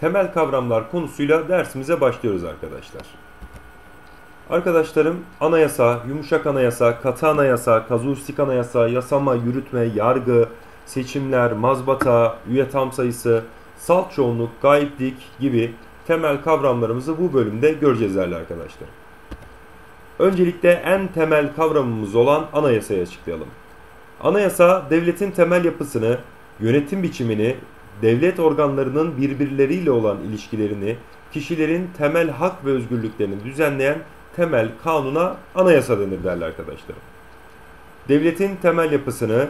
temel kavramlar konusuyla dersimize başlıyoruz arkadaşlar. Arkadaşlarım anayasa, yumuşak anayasa, katı anayasa, kazuistik anayasa, yasama, yürütme, yargı, seçimler, mazbata, üye tam sayısı, salt çoğunluk, gayiplik gibi temel kavramlarımızı bu bölümde göreceğiz değerli arkadaşlar. Öncelikle en temel kavramımız olan anayasayı açıklayalım. Anayasa devletin temel yapısını, yönetim biçimini, devlet organlarının birbirleriyle olan ilişkilerini, kişilerin temel hak ve özgürlüklerini düzenleyen temel kanuna anayasa denir derler arkadaşlarım. Devletin temel yapısını,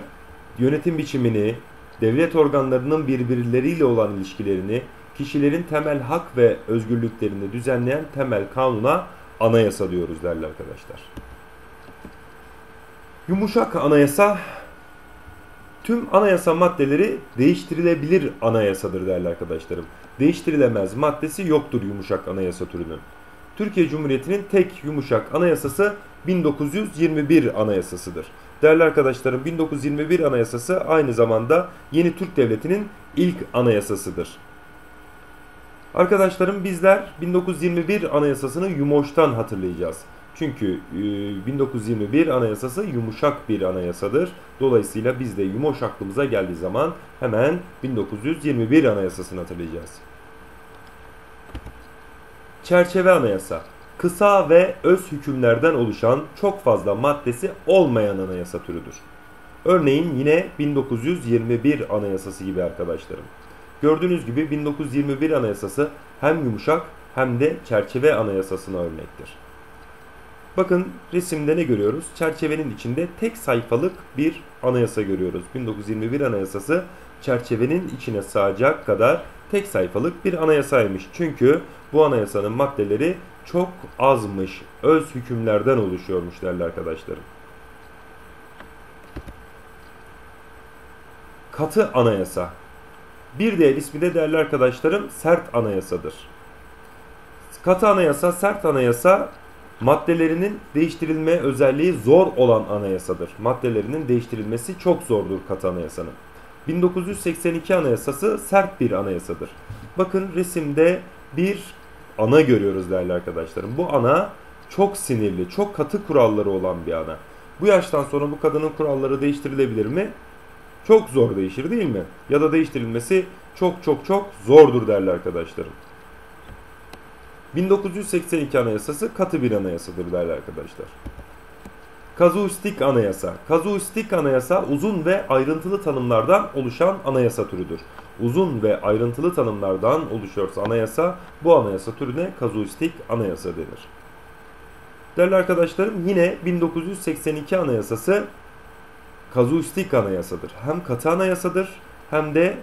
yönetim biçimini, devlet organlarının birbirleriyle olan ilişkilerini, kişilerin temel hak ve özgürlüklerini düzenleyen temel kanuna anayasa diyoruz derler arkadaşlar. Yumuşak anayasa tüm anayasa maddeleri değiştirilebilir anayasadır derler arkadaşlarım. Değiştirilemez maddesi yoktur yumuşak anayasa türünün. Türkiye Cumhuriyeti'nin tek yumuşak anayasası 1921 anayasasıdır. Değerli arkadaşlarım 1921 anayasası aynı zamanda yeni Türk Devleti'nin ilk anayasasıdır. Arkadaşlarım bizler 1921 anayasasını Yumoş'tan hatırlayacağız. Çünkü 1921 anayasası yumuşak bir anayasadır. Dolayısıyla biz de Yumoş aklımıza geldiği zaman hemen 1921 anayasasını hatırlayacağız. Çerçeve anayasa kısa ve öz hükümlerden oluşan çok fazla maddesi olmayan anayasa türüdür. Örneğin yine 1921 anayasası gibi arkadaşlarım. Gördüğünüz gibi 1921 anayasası hem yumuşak hem de çerçeve anayasasına örnektir. Bakın resimde ne görüyoruz? Çerçevenin içinde tek sayfalık bir anayasa görüyoruz. 1921 anayasası çerçevenin içine sığacak kadar tek sayfalık bir anayasaymış. Çünkü bu anayasanın maddeleri çok azmış, öz hükümlerden oluşuyormuş değerli arkadaşlarım. Katı anayasa. Bir diğer ismi de değerli arkadaşlarım sert anayasadır. Katı anayasa, sert anayasa maddelerinin değiştirilme özelliği zor olan anayasadır. Maddelerinin değiştirilmesi çok zordur katı anayasanın. 1982 anayasası sert bir anayasadır. Bakın resimde bir ana görüyoruz değerli arkadaşlarım. Bu ana çok sinirli, çok katı kuralları olan bir ana. Bu yaştan sonra bu kadının kuralları değiştirilebilir mi? Çok zor değişir değil mi? Ya da değiştirilmesi çok çok çok zordur değerli arkadaşlarım. 1982 anayasası katı bir anayasadır değerli arkadaşlar. Kazuistik anayasa. Kazuistik anayasa uzun ve ayrıntılı tanımlardan oluşan anayasa türüdür. Uzun ve ayrıntılı tanımlardan oluşuyorsa anayasa, bu anayasa türüne kazuistik anayasa denir. Değerli arkadaşlarım yine 1982 anayasası kazuistik anayasadır. Hem katı anayasadır hem de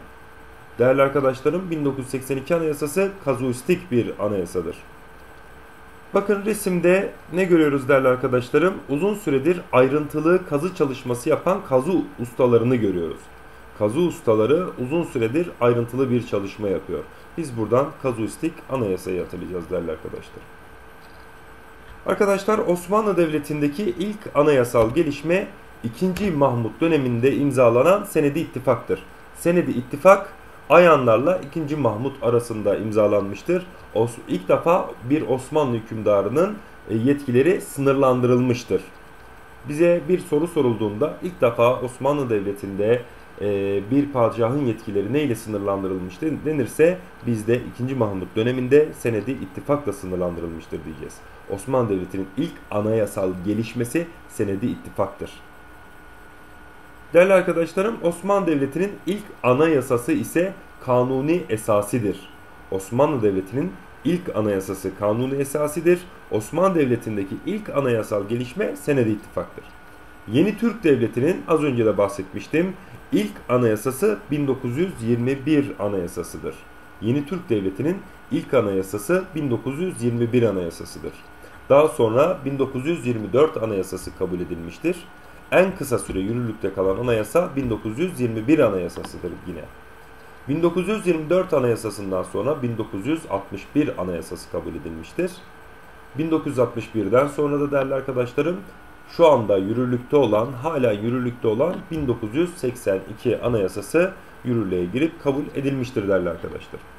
değerli arkadaşlarım 1982 anayasası kazuistik bir anayasadır. Bakın resimde ne görüyoruz değerli arkadaşlarım? Uzun süredir ayrıntılı kazı çalışması yapan kazı ustalarını görüyoruz. Kazı ustaları uzun süredir ayrıntılı bir çalışma yapıyor. Biz buradan kazuistik anayasayı hatırlayacağız değerli arkadaşlar. Arkadaşlar Osmanlı Devleti'ndeki ilk anayasal gelişme 2. Mahmut döneminde imzalanan Senedi İttifak'tır. Senedi İttifak Ayanlarla 2. Mahmut arasında imzalanmıştır. İlk defa bir Osmanlı hükümdarının e, yetkileri sınırlandırılmıştır. Bize bir soru sorulduğunda ilk defa Osmanlı Devleti'nde e, bir padişahın yetkileri neyle sınırlandırılmıştır denirse bizde 2. Mahmut döneminde senedi ittifakla sınırlandırılmıştır diyeceğiz. Osmanlı Devleti'nin ilk anayasal gelişmesi senedi ittifaktır. Değerli arkadaşlarım Osmanlı Devleti'nin ilk anayasası ise kanuni esasidir. Osmanlı Devleti'nin ilk anayasası kanuni esasidir. Osmanlı Devleti'ndeki ilk anayasal gelişme senedi ittifaktır. Yeni Türk Devleti'nin az önce de bahsetmiştim ilk anayasası 1921 anayasasıdır. Yeni Türk Devleti'nin ilk anayasası 1921 anayasasıdır. Daha sonra 1924 anayasası kabul edilmiştir. En kısa süre yürürlükte kalan anayasa 1921 anayasasıdır yine. 1924 anayasasından sonra 1961 anayasası kabul edilmiştir. 1961'den sonra da değerli arkadaşlarım şu anda yürürlükte olan, hala yürürlükte olan 1982 anayasası yürürlüğe girip kabul edilmiştir değerli arkadaşlar.